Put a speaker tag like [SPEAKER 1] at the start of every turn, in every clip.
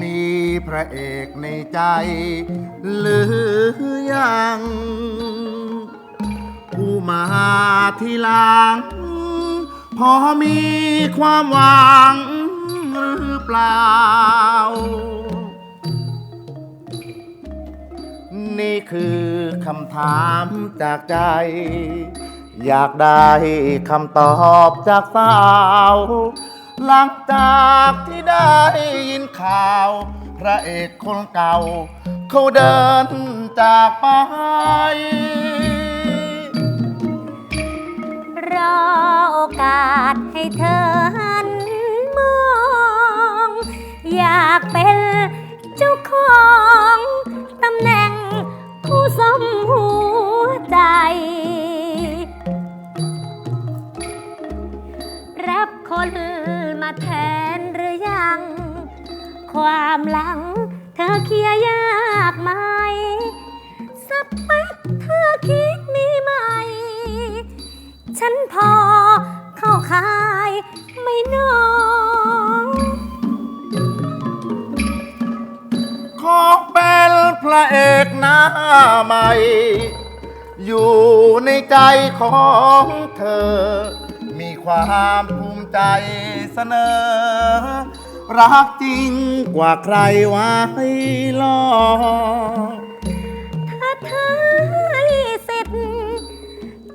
[SPEAKER 1] มีพระเอกในใจ หรือยัง ผู้มาทีหลัง พอมีความหวัง ปล่า นี่คือคำถามจากใจ อยากได้คำตอบจากสาว หลังจากที่ได้ยินข่าว พระเอกคนเก่า เขาเดินจากไป
[SPEAKER 2] รอโอกาสให้เธอ เป็นเจ้าของตำแหน่งผู้สมหัวใจ รับคนมาแทนหรือยัง ความหลังเธอเคลียร์ยากไหมสเปคเธอคิดมีไหม ฉันพอเข้าขายไม่น้อง
[SPEAKER 1] ระเอกหน้าใหม่ อยู่ในใจของเธอ มีความภูมิใจเสนอ รักจริงกว่าใครไว้รอ
[SPEAKER 2] ถ้าเธอให้สิทธิ์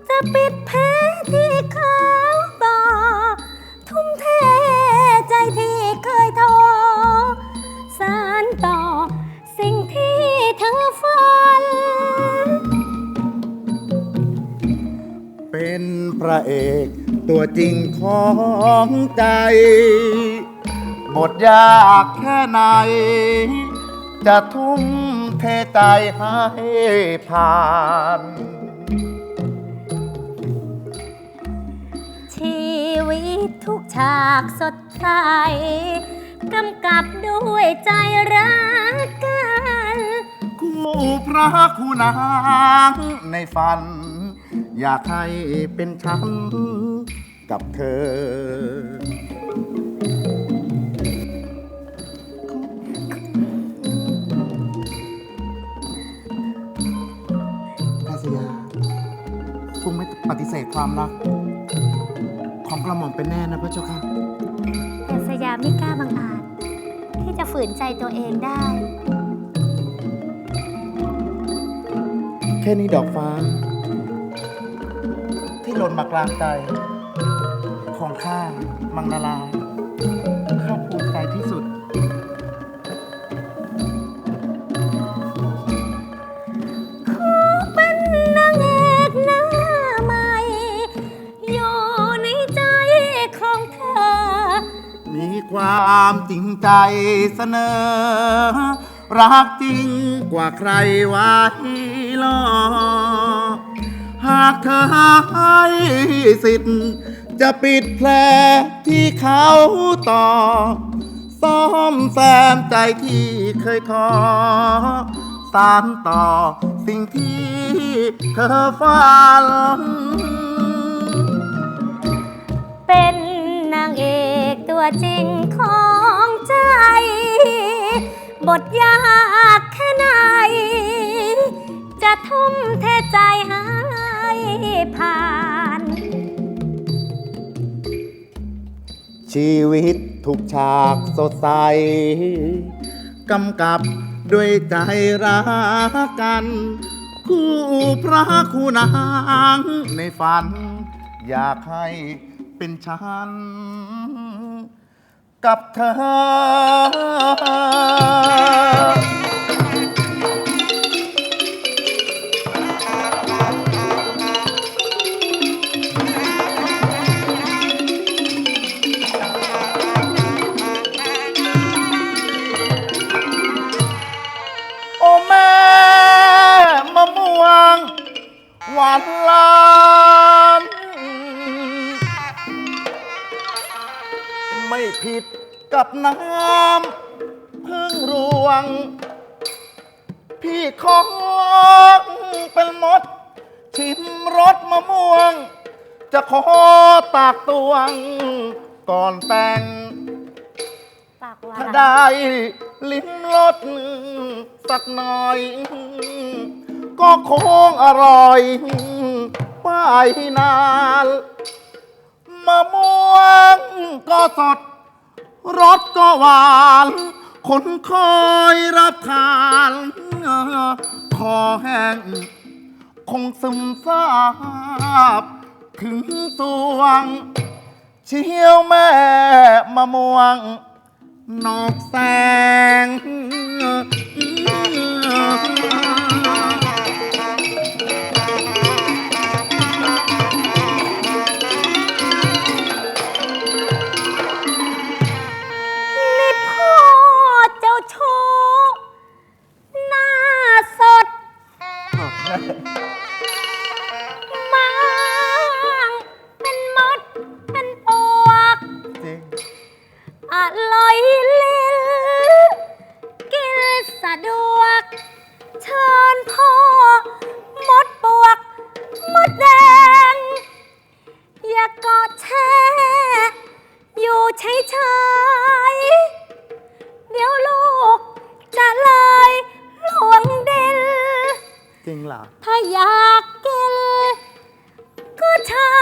[SPEAKER 2] จะปิดแพ้ที่เขาต่อ ทุ่มเทใจที่เคยทอ เป็
[SPEAKER 1] นพระเอกตัวจริงของใจ บทยากแค่ไหน จะทุ่มเทใจให้ผ่าน
[SPEAKER 2] ชีวิตทุกฉากสดใสกำกับด้วยใจรักกัน
[SPEAKER 1] คู่พระคู่นางในฝัน อยากให้เป็นฉันกับเธอกาสยาคงไม่ปฏิเสธความรัก ของกระหม่อมเป็นแน่นะพระเจ้าค่ะ
[SPEAKER 2] แต่สยามไม่กล้าบังอาจ ที่จะฝืนใจตัวเองได้
[SPEAKER 1] แค่นี้ดอกฟ้า หล่นมากลางใจ ของข้ามังนาลาข้าภูมิใจที่สุด ขอ
[SPEAKER 2] เป็นนางเอกหน้าใหม่ อยู่ในใจของเธอ
[SPEAKER 1] มีความจริงใจเสนอ รักจริงกว่าใครไว้รอหากเธอให้สิทธิ์ จะปิดแผลที่เขาต่อ ซ่อมแซมใจที่เคยท้อสานต่อสิ่งที่เธอฝัน
[SPEAKER 2] เป็นนางเอกตัวจริงของใจ บทยากแค่ไหน จะทุ่มเทใจห้ ผ่าน
[SPEAKER 1] ชีวิตทุกฉากสดใส กำกับด้วยใจรักกัน คู่พระคู่นางในฝัน อยากให้เป็นฉัน กับเธอ ก็คงอร่อยไปนานมะม่วงก็สด รสก็หวานคนคอยรับทานคอแห้งคงซึมซาบถึงสวง เชี่ยวแม่มะม่วง นอกแสง
[SPEAKER 2] อ
[SPEAKER 1] ร่
[SPEAKER 2] อยลิ้นกินสะดวก เชิญพ่อ มดปวก มดแดง อย่ากอดแช่ อยู่เฉยๆเดี๋ยวลูกจะเลยหลวงเด่น
[SPEAKER 1] จริงเหรอ
[SPEAKER 2] ถ้าอยากกินก็เชิญ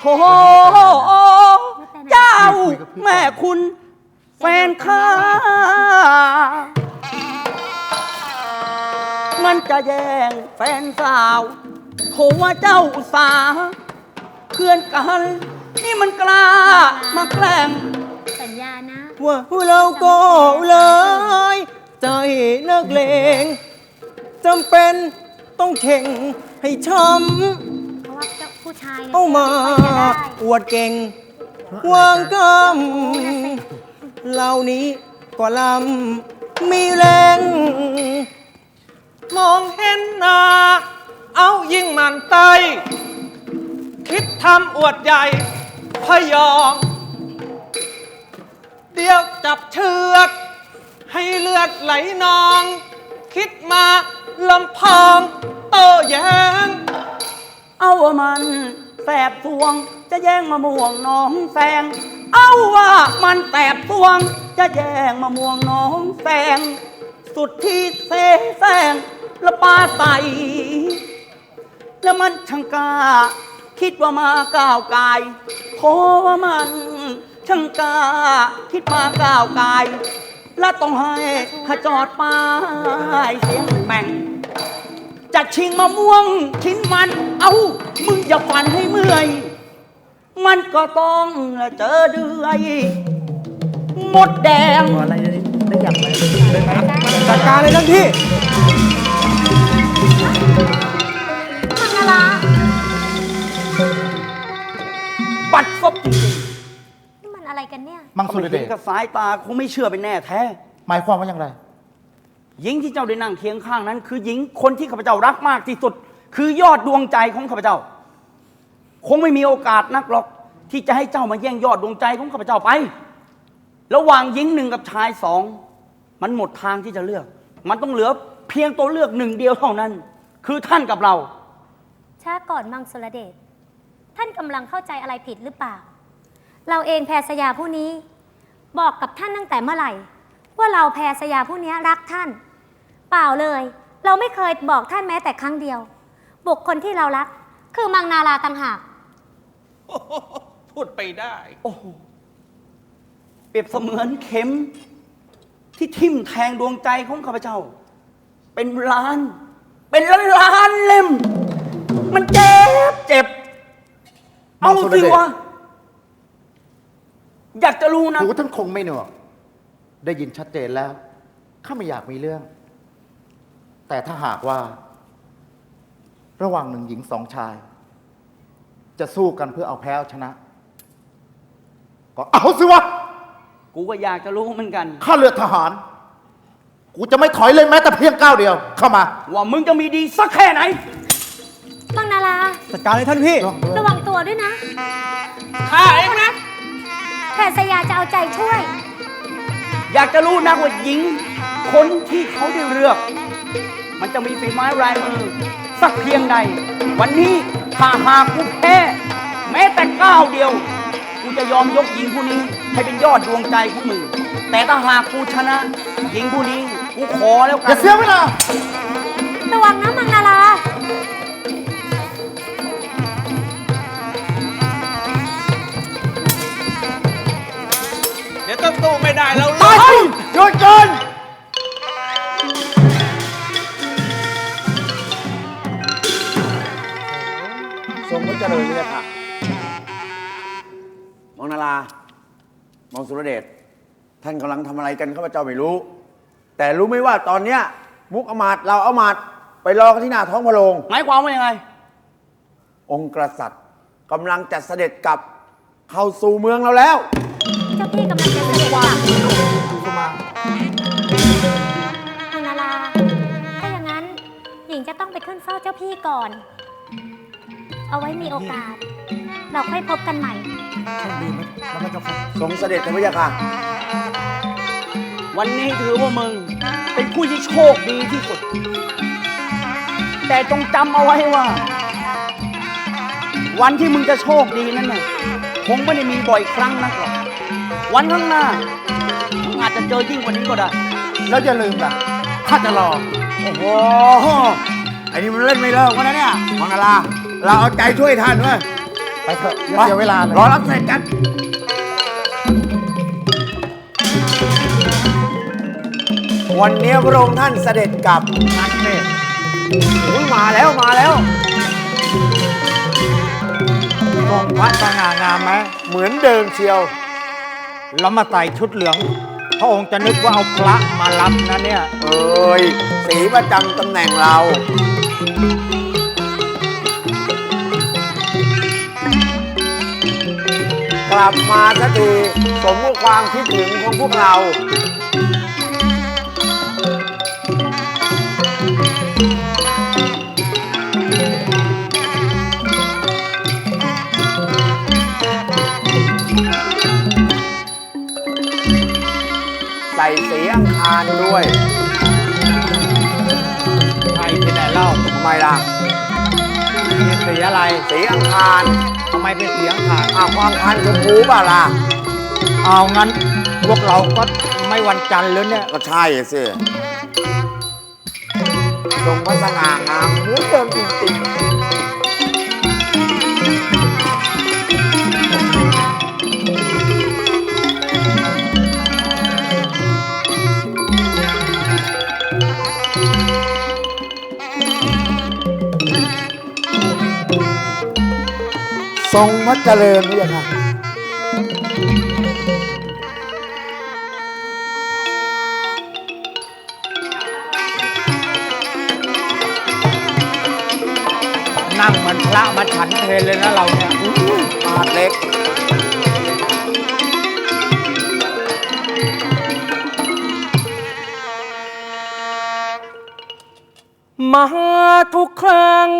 [SPEAKER 2] โถ
[SPEAKER 3] เจ้า แม่คุณ แฟนข้า มันจะแย่งแฟนสาวโถว่าเจ้าอุตสาห์เพื่อนกัน นี่มันกล้ามาแกล้ง
[SPEAKER 2] สัญญานะ
[SPEAKER 3] ว่าเราก็เลย ใจนักเลงจำเป็นต้องเข่งให้ช้
[SPEAKER 2] เชาย
[SPEAKER 3] เอามา
[SPEAKER 2] อ
[SPEAKER 3] วดเก่ง วางกำเหล่านี้ก็ลำมีแรง
[SPEAKER 4] มองเห็นหน้าเอายิ่งมันไต คิดทำอวดใหญ่พยอง เดี๋ยวจับเชือก ให้เลือดไหลนอง คิดมาลำพองโตแย้ง
[SPEAKER 3] เอาว่ามันแสบสวง จะแย่งมะม่วงน้องแสง เอาว่ามันแสบสวง จะแย่งมะม่วงน้องแสง สุดที่เสแสงละปาใสแล้วมันช่างกล้าคิดว่ามาก้าวกายโทว่ามันช่างกล้าคิดมาก้าวกาย และต้องให้ขจอดป้ายเสียงแบ่ง จะชิงมะม่วงชิ้นมัน เอามึงอย่าฝันให้เมื่อย มันก็ต้องเจอเดือยหมดแดง
[SPEAKER 1] ขออะไรได้ได้อย่างไร
[SPEAKER 3] จัดการเลยทั้งที่
[SPEAKER 2] มังลา
[SPEAKER 3] ปัดซบจริง
[SPEAKER 2] นี่มันอะไรกันเนี่ย
[SPEAKER 1] มัง
[SPEAKER 3] ๆ
[SPEAKER 1] สุรเด
[SPEAKER 3] เห็
[SPEAKER 1] ช
[SPEAKER 3] นกับสายตาคงไม่เชื่อเป็นแน่แท้
[SPEAKER 1] หมายความว่าอย่างไร
[SPEAKER 3] หญิงที่เจ้าได้นั่งเคียงข้างนั้น คือหญิงคนที่ข้าพเจ้ารักมากที่สุด คือยอดดวงใจของข้าพเจ้า คงไม่มีโอกาสนักหรอก ที่จะให้เจ้ามาแย่งยอดดวงใจของข้าพเจ้าไประหว่างหญิงหนึ่งกับชายสองมันหมดทางที่จะเลือก มันต้องเหลือเพียงตัวเลือกหนึ่งเดียวเท่านั้น คือท่านกับเรา
[SPEAKER 2] ช้าก่อนมังสุรเดช ท่านกำลังเข้าใจอะไรผิดหรือเปล่า เราเองแพรสยาผู้นี้ บอกกับท่านตั้งแต่เมื่อไหร่ ว่าเราแพรสยาผู้นี้รักท่าน เปล่าเลย เราไม่เคยบอกท่านแม้แต่ครั้งเดียว บุคคลที่เรารัก คือมังนาราต่างหาก
[SPEAKER 4] พูดไปได้
[SPEAKER 3] โอ้โหเปรียบเสมือนเข็ม ที่ทิ่มแทงดวงใจของข้าพเจ้า เป็นล้าน เป็นล้านล้านๆเล่ม มันเจ็บเจ็บ เอาสิวะ อยากจะรู้นะ
[SPEAKER 1] หูท่านคงไม่หนวก ได้ยินชัดเจนแล้ว ข้าไม่อยากมีเรื่อง แต่ถ้าหากว่า ระหว่างหนึ่งหญิงสองชาย จะสู้กันเพื่อเอาแพ้เอาชนะ ก็เอาสิวะ
[SPEAKER 3] กูก็อยากจะรู้เหมือนกัน
[SPEAKER 1] ข้าเลือดทหาร กูจะไม่ถอยเลยแม้แต่เพียงก้าวเดียว เข้ามา
[SPEAKER 3] ว่ามึงจะมีดีสักแค่ไหน
[SPEAKER 2] มังนารา
[SPEAKER 4] จัดการเลยท่านพี่
[SPEAKER 2] ระวังตัวด้วยนะ
[SPEAKER 4] ข้าเองนะ
[SPEAKER 2] แพทย์สยาจะเอาใจช่วย
[SPEAKER 3] อยากจะรู้นักว่าหญิง คนที่เขาได้เลือก มันจะมีฝีไม้ลายมือ สักเพียงใด วันนี้ถ้าหากกูแพ้แม้แต่ก้าวเดียว กูจะยอมยกหญิงผู้นี้ให้เป็นยอดดวงใจของมึงแต่ถ้าหากกูชนะ หญิงผู้นี้กูขอแล้ว
[SPEAKER 1] อ
[SPEAKER 3] กั
[SPEAKER 1] ย่านเสียเวลา
[SPEAKER 2] ระวังนะมังนารา
[SPEAKER 4] เดี๋ยวต้องสู้ไม่ได้แล้ว
[SPEAKER 1] ตายสิหยุดก่อน
[SPEAKER 5] เจริญเลยค่ะมองนารา มองสุรเดช ท่านกำลังทำอะไรกันข้าพเจ้าไม่รู้ แต่รู้ไหมว่าตอนเนี้ย มุกอมาตย์เราเอามาตย์ไปรอกันที่หน้าท้องพระโรง
[SPEAKER 3] หมายความว่ายังไง
[SPEAKER 5] องค์กษัตริย์กำลังจะเสด็จกลับเข้าสู่เมืองเราแล้ว
[SPEAKER 2] เจ้าพี่กำลังจะเสด็จกลับ
[SPEAKER 1] กุมาร
[SPEAKER 2] มังนาราถ้าอย่างนั้น หญิงจะต้องไปขึ้นเฝ้าเจ้าพี่ก่อน เอาไว้มีโอกาส เราค่อยพบกันใหม่
[SPEAKER 5] ทรงเสด็จเถอะพระยาค่ะ
[SPEAKER 3] วันนี้ถือว่ามึง เป็นผู้ที่โชคดีที่สุด แต่จงจำเอาไว้ว่า วันที่มึงจะโชคดีนั้นน่ะคงไม่ได้มีบ่อยครั้งนักหรอกวันข้างหน้ามึงอาจจะเจอยิ่งกว่านี้ก็ได้
[SPEAKER 1] แล้วอย่าลืมนะข้าจะรอ
[SPEAKER 5] โอ้โหไอ้นี่มันเล่นไม่เลิกวะนะเนี่ยมองนารา เราเอาใจช่วยท่านเว้ย
[SPEAKER 1] ไปเถอะอย่าเสียเวลาเลย
[SPEAKER 5] รอรับเสร็จกัน วันนี้พระองค์ท่านเสด็จกลับนักเทศอุ๊ยมาแล้วมาแล้ว
[SPEAKER 4] ทรงพระสง่างามไหม
[SPEAKER 5] เหมือนเดิมเชียว
[SPEAKER 4] แล้วมาใส่ชุดเหลือง พระองค์จะนึกว่าเอาพระมารับนะเนี่ย
[SPEAKER 5] เอ้ย สีประจำตำแหน่งเรา กลับมาสักทีสมกับความคิดถึงของพวกเรา ใส่สีอังคารด้วย
[SPEAKER 4] ใช่ที่ไหนเล่า
[SPEAKER 5] ทำไมล่ะ
[SPEAKER 4] มีสีอะไร
[SPEAKER 5] สีอังคาร
[SPEAKER 4] ทำ ไมเป็นสีอังคาร
[SPEAKER 5] อะความพันชมพูเปล่าล่ะ
[SPEAKER 4] เอางั้นพวกเราก็ไม่วันจันทร์แล้วเนี่ย
[SPEAKER 5] ก็ใช่สิทรงพระสง่างามเหมือนเดิมจริงๆ ทรงพระเจริญนี่ค่ะ
[SPEAKER 4] นั่งเหมือนพระมาฉันเพลเลยนะเราเนี่ย
[SPEAKER 5] มาดเล็ก
[SPEAKER 4] มาทุกครั้ง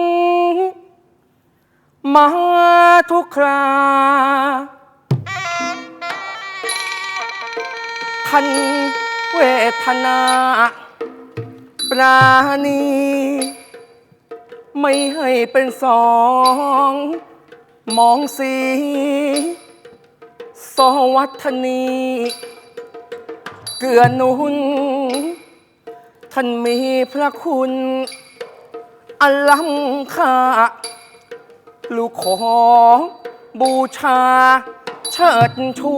[SPEAKER 4] มา ทุกคราท่านเวทนา ปราณี ไม่ให้เป็นสอง มองสีสวัฒนี เกื้อนุน
[SPEAKER 6] ท่านมีพระคุณ อล้ำค่า ลูกขอบูชาเชิดชู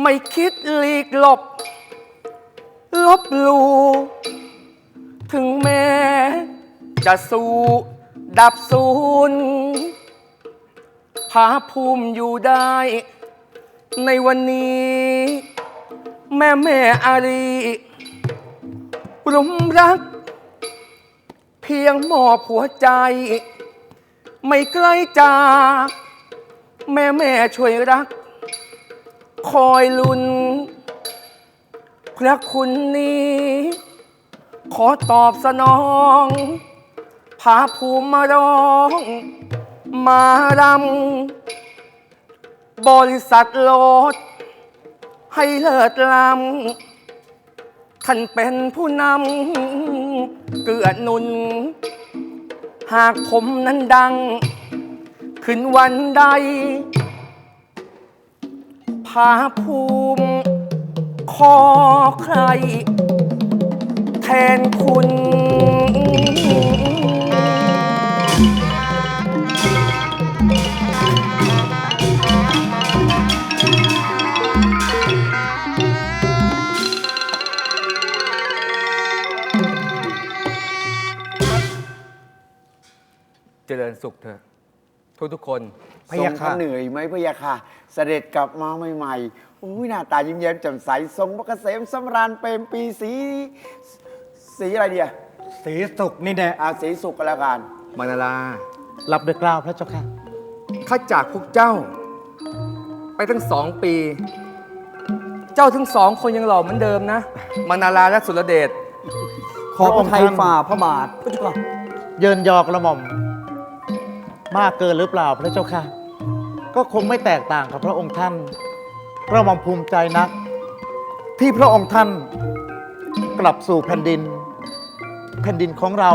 [SPEAKER 6] ไม่คิดหลีกหลบ ลบลูถึงแม้ จะสู้ดับศูนย์ภาภูมิอยู่ได้ ในวันนี้ แม่แม่อารีรุมรัก เพียงมอบหัวใจ ไม่ใกล้จาก แม่แม่ช่วยรัก คอยลุน พระคุณนี้ ขอตอบสนองพาภูมิมาร้อง มารำบริษัทโลด ให้เลิศลำท่านเป็นผู้นำเกื้อหนุน หากผมนั้นดัง ขึ้นวันใดภาภูมิขอใคร แทนคุณ ริญสุขเถอะทุกทุกๆคน
[SPEAKER 5] พยาค่ะเหนื่อยไหมพยาค่ะ เสด็จกลับมาใหม่ๆอุ้ยหน้าตายิ้มแย้มแจ่มใสทรงพระเกษมสำราญเปรมปรีสีสีอะไรเดีย
[SPEAKER 7] สีสุกนี่แน่
[SPEAKER 5] อาสีสุกก็แล้วกัน
[SPEAKER 6] มานาลา
[SPEAKER 7] รับด้วยกล้าวพระเจ้าค่ะ
[SPEAKER 6] ข้าจากพวกเจ้า ไปทั้งสองปี เจ้าทั้งสองคนยังหล่อเหมือนเดิมนะมานาลาและสุรเดช
[SPEAKER 7] ขอพระไทยฝ่าพระบาทพระเจ้าค่ะ
[SPEAKER 8] เยินยอกระหม่อม มากเกินหรือเปล่าพระเจ้าค่ะ ก็คงไม่แตกต่างกับพระองค์ท่านกระหม่อมภูมิใจนัก ที่พระองค์ท่านกลับสู่แผ่นดิน แผ่นดินของเรา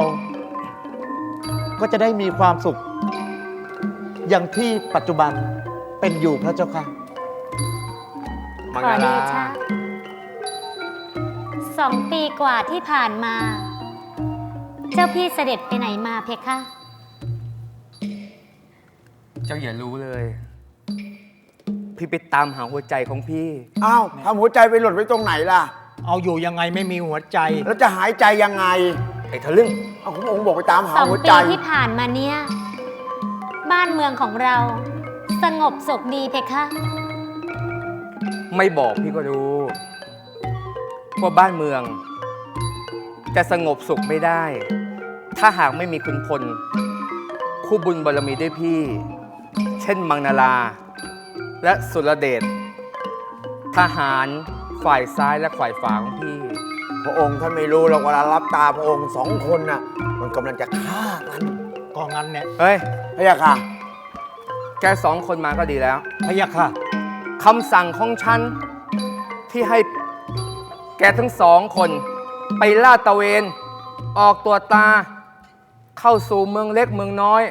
[SPEAKER 8] ก็จะได้มีความสุข อย่างที่ปัจจุบันเป็นอยู่พระเจ้าค่ะ
[SPEAKER 2] ข
[SPEAKER 6] มัง
[SPEAKER 2] อ
[SPEAKER 6] นา
[SPEAKER 2] เด
[SPEAKER 6] ลา
[SPEAKER 2] ชะสองปีกว่าที่ผ่านมา เจ้าพี่เสด็จไปไหนมาเพคะ
[SPEAKER 6] เจ้าอย่ารู้เลย พี่ไปตามหาหัวใจของพี่
[SPEAKER 5] อ้าวทำหัวใจไปหล่นไว้ตรงไหนล่ะ
[SPEAKER 7] เอาอยู่ยังไงไม่มีหัวใจ
[SPEAKER 5] แล้วจะหายใจยังไง
[SPEAKER 6] ไอ้ทะลึ่ง
[SPEAKER 5] เอาคุณองค์บอกไปตามหา
[SPEAKER 2] สอง
[SPEAKER 5] หัว
[SPEAKER 2] ปี
[SPEAKER 5] ใจ
[SPEAKER 2] ที่ผ่านมาเนี่ย บ้านเมืองของเรา สงบสุขดีเพคะ
[SPEAKER 6] ไม่บอกพี่ก็รู้ ว่าบ้านเมือง จะสงบสุขไม่ได้ ถ้าหากไม่มีคุณพล คู่บุญบารมีด้วยพี่ เช่นมังนาลา และสุรเดชทหารฝ่ายซ้ายและฝ่ายฝาของพี่
[SPEAKER 5] พระองค์ท่านไม่รู้หรอกเวลารับตาพระองค์สองคนน่ะ มันกำลังจะฆ่ากัน
[SPEAKER 7] ก็งั้นเนี่ย
[SPEAKER 6] เฮ้ย
[SPEAKER 5] พยาค่ะ
[SPEAKER 6] แกสองคนมาก็ดีแล้ว
[SPEAKER 7] พะยะค่ะ
[SPEAKER 6] คำสั่งของฉันที่ให้แกทั้งสองคน ไปลาดตระเวน ออกตัวตา เข้าสู่เมืองเล็กเมืองน้อย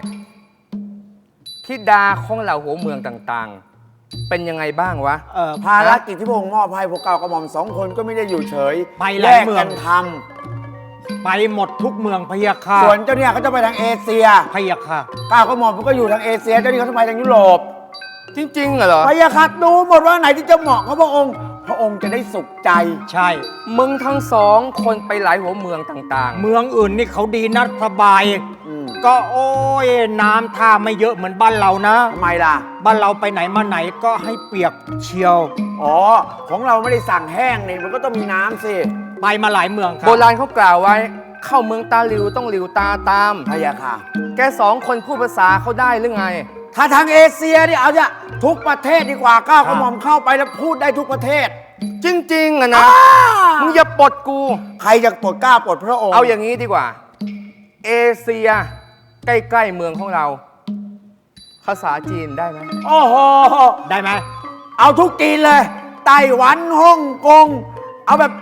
[SPEAKER 6] ทิดาของเหล่าหัวเมืองต่างๆ เป็นยังไงบ้างวะ
[SPEAKER 7] เอ่อ
[SPEAKER 5] ภารกิจที่พระองค์มอบให้พวกเก้ากระหม่อมสองคนก็ไม่ได้อยู่เฉย
[SPEAKER 7] ไปห
[SPEAKER 5] แย
[SPEAKER 7] ลาย
[SPEAKER 5] ก
[SPEAKER 7] เมือง
[SPEAKER 5] กันท
[SPEAKER 7] ไปหมดทุกเมืองพะยะค่ะำ
[SPEAKER 5] ส่วนเจ้าเนี่ยเขาจะไปทางเอเชีย
[SPEAKER 7] พะยะค่ะ
[SPEAKER 5] เก้ากระหม่อมมันก็อยู่ทางเอเชียเจ้านี่เขาจะไปทางยุโรป
[SPEAKER 6] จริงๆเหรอ
[SPEAKER 5] พยาค่ะดูหมดว่าไหนที่จะเหมาะกับพระองค์ พระองค์จะได้สุขใจ
[SPEAKER 7] ใช่
[SPEAKER 6] มึงทั้งสองคนไปหลายหัวเมืองต่าง
[SPEAKER 7] เมืองอื่นนี่เขาดีนัดสบาย
[SPEAKER 5] อืม
[SPEAKER 7] ก็โอ้ยน้ำท่าไม่เยอะเหมือนบ้านเรานะ
[SPEAKER 5] ทำไมล่ะ
[SPEAKER 7] บ้านเราไปไหนมาไหนก็ให้เปียกเชียว
[SPEAKER 5] อ๋อ ของเราไม่ได้สั่งแห้งนี่มันก็ต้องมีน้ำสิ
[SPEAKER 7] ไปมาหลายเมืองค
[SPEAKER 6] ๆ
[SPEAKER 7] รั
[SPEAKER 6] โบราณเขากล่าวไว้เข้าเมืองตาหลิวต้องหลิวตาตาม
[SPEAKER 5] พยาค่ะ
[SPEAKER 6] แกสองคนพูดภาษาเขาได้หรือไง
[SPEAKER 5] ถ้าทางเอเชียนี่เอาจะทุกประเทศดีกว่าเก้ากระหม่อมเข้าไปแล้วพูดได้ทุกประเทศ
[SPEAKER 6] จริงๆอะนะ มึงอย่าปลดกู
[SPEAKER 5] ใครจะปลดกล้าปลดพระองค์
[SPEAKER 6] เอาอย่างนี้ดีกว่า เอเชีย ใกล้ ๆ เมืองของเรา ภาษาจีนได้ไหม
[SPEAKER 5] โอ้โห
[SPEAKER 7] ได้ไหม
[SPEAKER 5] เอาทุกจีนเลย ไต้หวันฮ่องกง เอาแบบ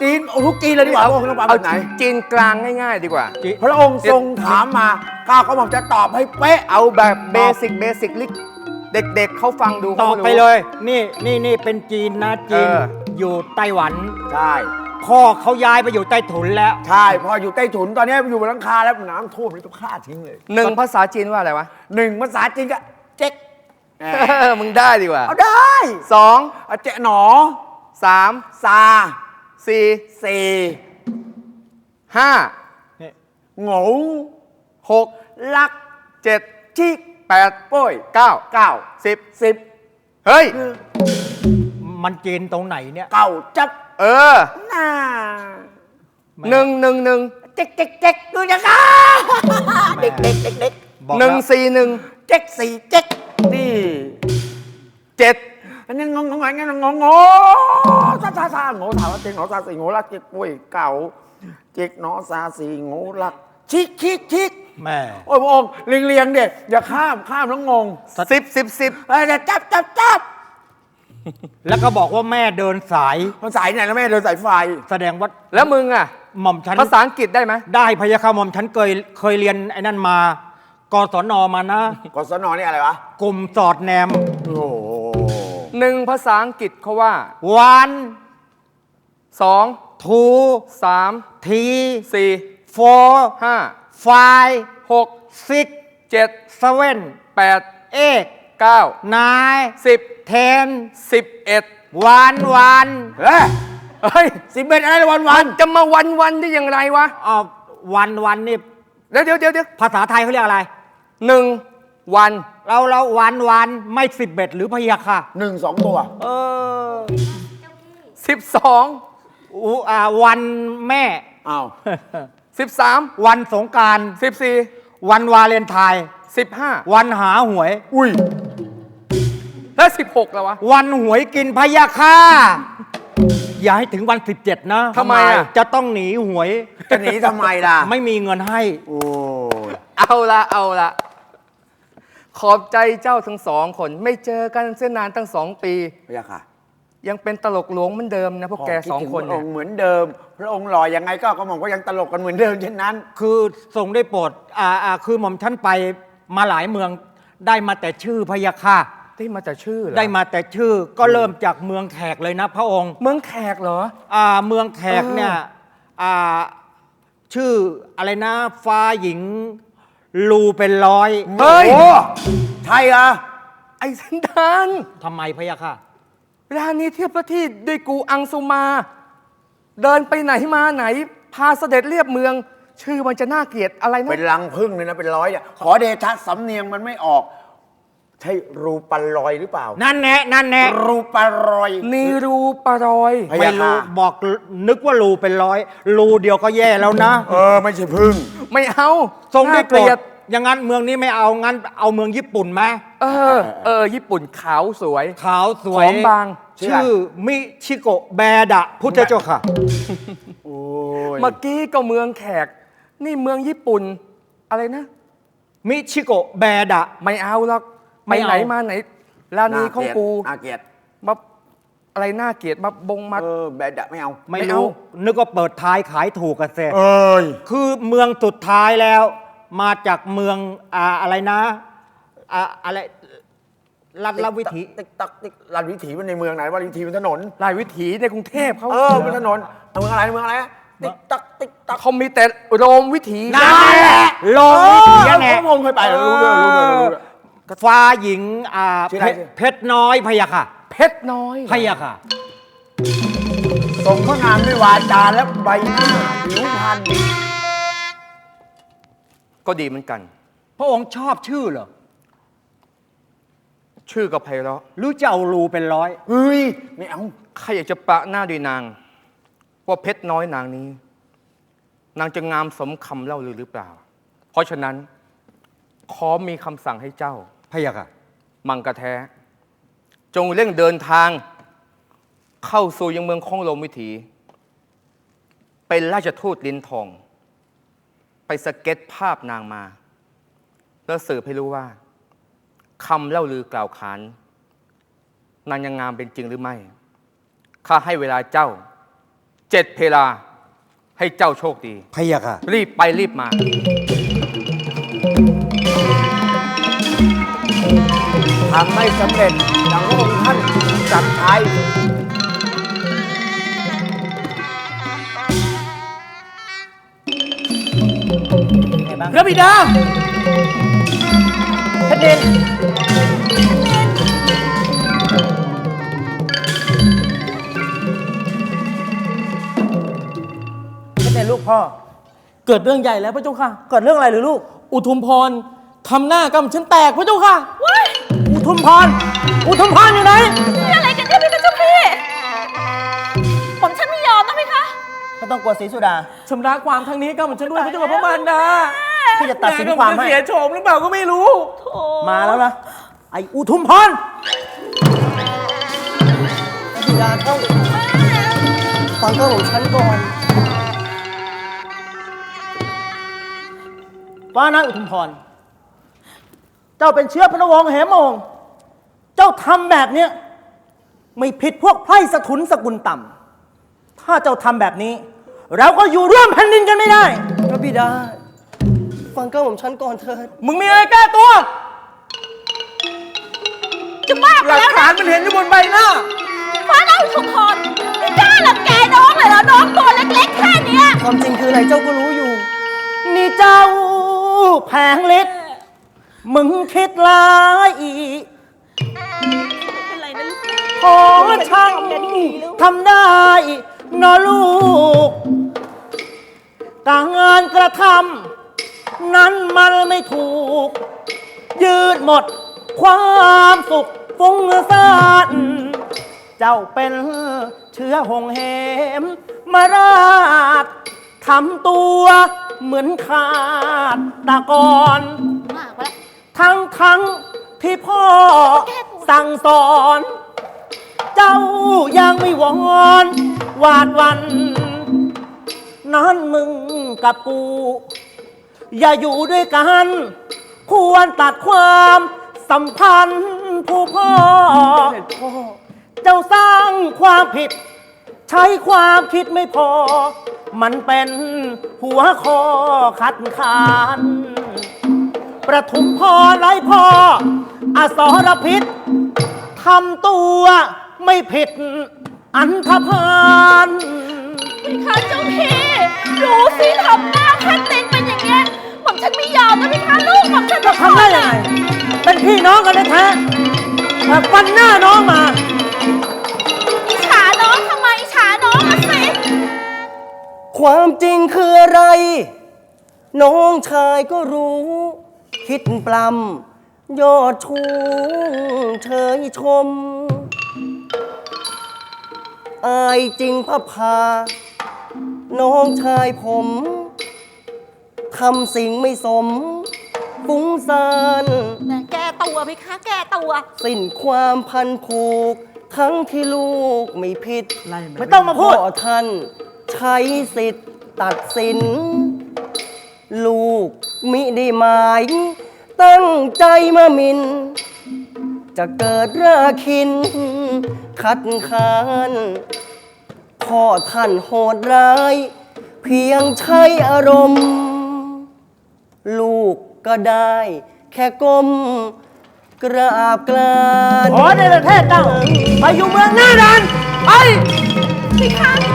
[SPEAKER 5] จีนเอาทุกจีนเลยดีกว่าพระองค์ต้องไปแบบไหน
[SPEAKER 6] จีนกลางง่าย ๆ ดีกว่า
[SPEAKER 5] พระองค์ทรงถามมาก้าวกระหม่อมจะตอบให้เป๊ะ
[SPEAKER 6] เอาแบบเบสิกเบสิกลิกเด็ก ๆเขาฟังดู
[SPEAKER 7] ตอบ
[SPEAKER 6] ขารู้
[SPEAKER 7] ไปเลย นี่นี่นี่เป็นจีนนะจีน
[SPEAKER 6] เออ
[SPEAKER 7] อยู่ไต้หวัน
[SPEAKER 5] ใช่
[SPEAKER 7] พ่อเขาย้ายไปอยู่ใต้ถุนแล้ว
[SPEAKER 5] ใช่พออยู่ใต้ถุนตอนนี้อยู่บนหลังคาแล้วน้ำท่วมเลยต้องฆ่าทิ้งเลย
[SPEAKER 6] หนึ่งภาษาจีนว่าอะไรวะ
[SPEAKER 5] หนึ่งภาษาจีนก็เจ๊กแหม
[SPEAKER 6] มึงได้ดีกว่า
[SPEAKER 5] เอาได้
[SPEAKER 6] สอง
[SPEAKER 5] เอาเจ๊หนอ
[SPEAKER 6] สาม
[SPEAKER 5] ซา
[SPEAKER 6] สี่
[SPEAKER 5] สี่
[SPEAKER 6] ห้า
[SPEAKER 5] โง
[SPEAKER 6] หก
[SPEAKER 5] ลัก
[SPEAKER 6] เจ็ด
[SPEAKER 5] ชิก
[SPEAKER 6] แปด
[SPEAKER 5] โป้ย
[SPEAKER 6] เก้า
[SPEAKER 5] เก้า
[SPEAKER 6] สิบ
[SPEAKER 5] สิบ
[SPEAKER 6] เฮ้ย
[SPEAKER 7] มันจีนตรงไหนเนี่ย
[SPEAKER 5] เก้าจับ
[SPEAKER 6] เออ
[SPEAKER 5] หน้า
[SPEAKER 6] หนึ่งหนึ่งหนึ่ง
[SPEAKER 5] เจ๊กเจ๊กเจ๊กดูนะครัเด็กเด็กเด็กเด็ก
[SPEAKER 7] บอก
[SPEAKER 6] หนึ่ง
[SPEAKER 7] แล้ว
[SPEAKER 6] สี่หนึ่ง
[SPEAKER 5] เจ๊กสี่เจ๊กนี่
[SPEAKER 6] เจ็ด
[SPEAKER 5] อันนี้งงงงงงงงซาซาซาโง่ถามว่าเจ๊กหนอซาสี่โง่ลักเจ๊กปุ้ยเก่าเจ๊กหนอซาสี่โง่ลักชิกชิกชิก
[SPEAKER 7] แม่
[SPEAKER 5] โอ้ยพระองค์เลียงเลียงๆเด็อย่าข้ามข้ามแล้วงง
[SPEAKER 6] สิบสิบสิบ
[SPEAKER 5] เอ้ยเดี๋ยวจับจับจับ
[SPEAKER 7] แล้วก็บอกว่าแม่เดินสาย
[SPEAKER 5] มันสายไหนแล้วแม่เดินสายไฟ
[SPEAKER 7] แสดงว่า
[SPEAKER 6] แล้วมึงอะ
[SPEAKER 7] หม่อมฉัน
[SPEAKER 6] ภาษาอังกฤษได้ไหม
[SPEAKER 7] ได้พยาคาหม่อมฉันเคยเคยเรียนไอ้นั่นมากศนมานะ
[SPEAKER 5] กศนนี่อะไรวะ
[SPEAKER 7] กลุ่มสอดแนม
[SPEAKER 5] โอ้โห
[SPEAKER 6] หนึ่งภาษาอังกฤษเขาว่า
[SPEAKER 7] วัน
[SPEAKER 6] สอง
[SPEAKER 7] ทู
[SPEAKER 6] สาม
[SPEAKER 7] ที
[SPEAKER 6] สี่
[SPEAKER 7] โฟร์
[SPEAKER 6] ห้า
[SPEAKER 7] ไฟ
[SPEAKER 6] หก
[SPEAKER 7] ซิก
[SPEAKER 6] เจ็ด
[SPEAKER 7] เซเว่น
[SPEAKER 6] แปด
[SPEAKER 7] เอ็ก
[SPEAKER 6] เก้า
[SPEAKER 7] นาย
[SPEAKER 6] สิบ
[SPEAKER 7] เทน
[SPEAKER 6] สิบเอ็ด
[SPEAKER 7] วันวัน
[SPEAKER 5] เฮ้ย
[SPEAKER 6] เฮ้ย
[SPEAKER 5] สิบเอ็ดอะไรวันวัน
[SPEAKER 6] จะมาวันวันได้อย่างไรวะ
[SPEAKER 7] ออกวันวันนี่
[SPEAKER 6] เดี๋ยวเดี๋ยวเดี๋ยวเดี๋ยว
[SPEAKER 7] ภาษาไทยเขาเรียกอะไร
[SPEAKER 6] หนึ่งวัน
[SPEAKER 7] เราเราวันวันไม่สิบเอ็ดหรือพยาค่ะ
[SPEAKER 5] หนึ่งสองตัว
[SPEAKER 7] เออ
[SPEAKER 6] สิบสอง
[SPEAKER 7] อุอ่าวันแม่
[SPEAKER 5] อ้าว
[SPEAKER 6] สิบสาม
[SPEAKER 7] วันสงกราร
[SPEAKER 6] สิบสี่
[SPEAKER 7] วันวาเลนไทน์
[SPEAKER 6] สิบห้า
[SPEAKER 7] วันหาหวย
[SPEAKER 5] อุ้ย
[SPEAKER 6] แล้วสิบหกแล้ววะ
[SPEAKER 7] วันหวยกินพยาค่า อย่าให้ถึงวัน 17 นะ
[SPEAKER 6] ทำไมอะ
[SPEAKER 7] จะต้องหนีหวย
[SPEAKER 5] จะหนีทำไมล่ะ
[SPEAKER 7] ไม่มีเงินให้
[SPEAKER 5] โอ้ย
[SPEAKER 6] เอาละเอาละขอบใจเจ้าทั้งสองคน ไม่เจอกันเส้นนานตั้งสองปี
[SPEAKER 5] พระยาค่ะ
[SPEAKER 6] ยังเป็นตลกหลวงเหมือนเดิมนะพวกแกสองคน
[SPEAKER 5] พระ
[SPEAKER 6] เนี่
[SPEAKER 5] อยงค์เหมือนเดิม พระองค์หล่อยังไงก็กระหม่อมก็ยังตลกกันเหมือนเดิมเช่นนั้น
[SPEAKER 7] คือทรงได้โปรดอ่าอ่าคือหม่อมฉันไปมาหลายเมืองได้มาแต่ชื่อพยาค่า
[SPEAKER 6] ได้มาแต่ชื่อเหรอ
[SPEAKER 7] ได้มาแต่ชื่อก็เริ่มจากเมืองแขกเลยนะพระองค์
[SPEAKER 6] เมืองแขกเหรอ
[SPEAKER 7] อ่าเมืองแขก
[SPEAKER 6] เออ
[SPEAKER 7] เนี่ยอ่าชื่ออะไรนะ ฟ้าหญิงรูเป็นร้อย
[SPEAKER 6] เฮ้ย
[SPEAKER 5] โอ้ใช่เหรอ
[SPEAKER 6] ไอ้สันดาน
[SPEAKER 7] ทำไมพะยะค่ะ
[SPEAKER 6] เวลานี้เทียบพระที่ด้วยกูอังสุมา เดินไปไหนมาไหน พาเสด็จเรียบเมือง ชื่อมันจะน่าเกลียดอะไรนะ
[SPEAKER 5] เป็นรังพึ่งเลยนะเป็นร้อยเนี่ยขอเดชะสำเนียงมันไม่ออก ใช่รูปันลอยหรือเปล่า
[SPEAKER 7] นั่นแน่นั่นแน่
[SPEAKER 5] รูปันลอย
[SPEAKER 6] นีรูปารอย
[SPEAKER 5] พะ
[SPEAKER 7] ไม่
[SPEAKER 5] ยา
[SPEAKER 7] รู้
[SPEAKER 5] ค่ะ
[SPEAKER 7] บอกนึกว่ารูเป็นร้อย รูเดียวก็แย่แล้วนะ
[SPEAKER 5] เออ ไม่ใช่พึ่ง
[SPEAKER 6] ไม่เอา
[SPEAKER 7] ทรงได้
[SPEAKER 6] น่า
[SPEAKER 7] โปร
[SPEAKER 6] เกลีย
[SPEAKER 7] ด
[SPEAKER 6] ด
[SPEAKER 7] อย่างนั้นเมืองนี้ไม่เอางั้น เอาเมืองญี่ปุ่นไหม
[SPEAKER 6] เออ เออ ญี่ปุ่นขาวสวย
[SPEAKER 7] ขาวสวย
[SPEAKER 6] ผอมบาง
[SPEAKER 7] ชื่อมิชิโกะแบดะ พุทธเจ้าค่ะ
[SPEAKER 5] โอ้ย
[SPEAKER 6] เมื่อกี้ก็เมืองแขก นี่เมืองญี่ปุ่น อะไรนะ
[SPEAKER 7] มิชิโกะแบดะ
[SPEAKER 6] ไม่เอาหรอก
[SPEAKER 7] ไม่
[SPEAKER 6] ไป
[SPEAKER 7] เอา
[SPEAKER 6] ไหนมาไหนร้านนี้ของกู
[SPEAKER 5] น่าเกลียด
[SPEAKER 6] มาอะไรน่าเกลียดมาบงมา
[SPEAKER 5] เออแบดอะไม่เอา
[SPEAKER 7] ไม่
[SPEAKER 6] ไม่เอา
[SPEAKER 7] รู้นึกว่าเปิดท้ายขายถูกกันเสร็จ
[SPEAKER 5] เอ้ย
[SPEAKER 7] คือเมืองสุดท้ายแล้ว มาจากเมืองอ่าอะไรนะอ่าอะไรรัฐลวิถี
[SPEAKER 5] ติ๊กตักติ๊กลันวิถีมันในเมืองไหนว่าวิถีมันถนน
[SPEAKER 6] ลายวิถีในกรุงเทพเขา
[SPEAKER 5] เออเป็นถนนเอาเมืองอะไรเมืองอะไรติ๊กตักติ๊กตัก
[SPEAKER 6] เขามีแต่โรมวิถี
[SPEAKER 7] นั่นแหละลงวิถีนั่นแหละ
[SPEAKER 5] พระองค์เคยไปเหรอรู้เรื่องรู้เรื่องรู้เรื่อง
[SPEAKER 7] ฟ้าหญิงอ่า
[SPEAKER 5] ชื่ออะไร
[SPEAKER 7] เพชรเพชรน้อยพะยะค่ะ
[SPEAKER 6] เพชรน้อย
[SPEAKER 7] พะยะค่ะ
[SPEAKER 5] ทรงพระงามด้วยวาจาและใบหน้าผิวพรรณ
[SPEAKER 6] ก็ดีเหมือนกัน
[SPEAKER 7] พระองค์ชอบชื่อเหรอ
[SPEAKER 6] ชื่อก็ไพเราะ
[SPEAKER 7] หรือจะเอารูเป็นร้อย
[SPEAKER 5] เฮ้ยไม่เอา
[SPEAKER 6] ใครอยากจะประหน้าด้วยนาง ว่าเพชรน้อยนางนี้ นางจะงามสมคำเล่าลือหรือเปล่า เพราะฉะนั้น ขอมีคำสั่งให้เจ้า
[SPEAKER 7] พะยะค่ะ
[SPEAKER 6] มังกรแท้ จงเร่งเดินทาง เข้าสู่ยังเมืองคองลมวิถี เป็นราชทูตลิ้นทอง ไปสเก็ตภาพนางมา แล้วสืบให้รู้ว่าคำเล่าลือกล่าวขานนางยังงามเป็นจริงหรือไม่ ข้าให้เวลาเจ้า เจ็ดเพลาให้เจ้าโชคดี
[SPEAKER 7] พะยะค่ะ
[SPEAKER 6] รีบไปรีบมา
[SPEAKER 5] ทำไม่สำเร็จดังพระองค์ท่านจัดไทย
[SPEAKER 7] พระบิดาพระเดนพระเดนลูกพ่อ
[SPEAKER 4] เกิดเรื่องใหญ่แล้วพระเจ้าค่ะ
[SPEAKER 7] เกิดเรื่องอะไรหรือลูก
[SPEAKER 4] อุทุมพรทำหน้ากำฉันแตกพระเจ้าค่ะ
[SPEAKER 7] ทุมพร อุทุมพรอยู่ไหน
[SPEAKER 9] นี่อะไรกันเนี่ยพี่เจ้าพี่ ผมฉันไม่ยอมนะพี่คะ
[SPEAKER 7] ไม่ต้องกลัวศรีสุดา
[SPEAKER 4] ชำระความครั้งนี้กำฉันด้วยพระเจ้าค่ะพระมารดา
[SPEAKER 7] พี่จะตัดสินความให้
[SPEAKER 4] แม่กำลังจะเสียโฉมหรือเปล่าก็ไม่รู้
[SPEAKER 7] มาแล้วนะไอ้อุทุมพรบิดาเข้าฟังก็ของฉันก่อนฟ้านางอุทุมพร เจ้าเป็นเชื้อพระวงศ์เหมง เจ้าทำแบบเนี้ยไม่ผิดพวกไพร่สถุนสกุลต่ำถ้าเจ้าทำแบบนี้ เราก็อยู่ร่วมแผ่นดินกันไม่ได้
[SPEAKER 10] พระบิดา ฟังเก้าของฉันก่อนเถิด
[SPEAKER 4] มึงมีอะไรแก้ตัว
[SPEAKER 9] จะบ้าไป
[SPEAKER 4] หลัก
[SPEAKER 9] แล้ว
[SPEAKER 4] ฐา
[SPEAKER 9] นะ
[SPEAKER 4] นมันเห็นอยู่บนใบหน้า
[SPEAKER 9] ฟ้าน้องชุมพรไม่กล้าหลังแกน้องเลยเหรอน้องตัวเล็กๆแค่เนี้ย
[SPEAKER 10] ความจริงคืออะไรเจ้าก็รู้อยู่
[SPEAKER 7] นี่เจ้าแผงฤทธิ์มึงคิดร้ายอีก ขอช่างทำได้นอลูกต่างงานกระทำนั้นมันไม่ถูก ยืดหมดความสุขฟุ้งซ่านเจ้าเป็นเชื้อหงเหมมาราดทำตัวเหมือนขาดตะกอน
[SPEAKER 9] มากไปแล้ว
[SPEAKER 7] ทั้งทั้งที่พ่อสั่งสอน เจ้ายังไม่วอนหวาดวันนั้นมึงกับกู อย่าอยู่ด้วยกัน ควรตัดความสัมพันธ์ผู้พ่อ เจ้าสร้างความผิด ใช้ความคิดไม่พอ มันเป็นหัวคอขัดขานประทุมพอไร้พออสรพิษทำตัว ไม่ผิดอันธพาล
[SPEAKER 9] พี่คะเจ้าพี่ดูสิทำหน้าแค่ตินเป็นอย่างเงี้ยผมฉันไม่ยอมนะพี่คะลูกผมฉัน
[SPEAKER 7] จะทำได้ยังไงเป็นพี่น้องกันแท้ๆแต่ฟันหน้าน้องมา
[SPEAKER 9] อิจฉาน้องทำไมอิจฉาน้องมาสิ
[SPEAKER 10] ความจริงคืออะไร น้องชายก็รู้ คิดปลำยอดชูเชยชม อายจริงพระพา น้องชายผมทำสิ่งไม่สมฟุ้งซ่าน
[SPEAKER 9] แก้ตัวพี่คะ แก้ตัว
[SPEAKER 10] สิ้นความพันผูก ทั้งที่ลูกไม่ผิด
[SPEAKER 7] ไม่ต้องมาพูด
[SPEAKER 10] พ่อท่าน ใช้สิทธิ์ตัดสิน ลูกมิได้หมาย ตั้งใจมาหมิน จะเกิดราคิน คัดค้านพ่อท่านโหดร้าย เพียงใช้อารมณ์ ลูกก็ได้ แค่ก้มกราบกลาน
[SPEAKER 7] ขอในประเทศเจ้าไปอยู่เมืองหน้าดันไป
[SPEAKER 9] พี่คะ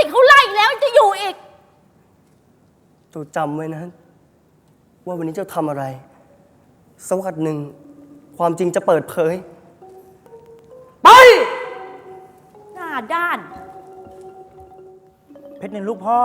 [SPEAKER 9] สิเขาไล่แล้วจะอยู่อีก
[SPEAKER 10] ตัวจำไว้นะ ว่าวันนี้เจ้าทำอะไรสวัสดหนึ่ง ความจริงจะเปิดเผย
[SPEAKER 7] ไป
[SPEAKER 9] หน้าด้าน
[SPEAKER 7] เพชรนินลูกพ่อ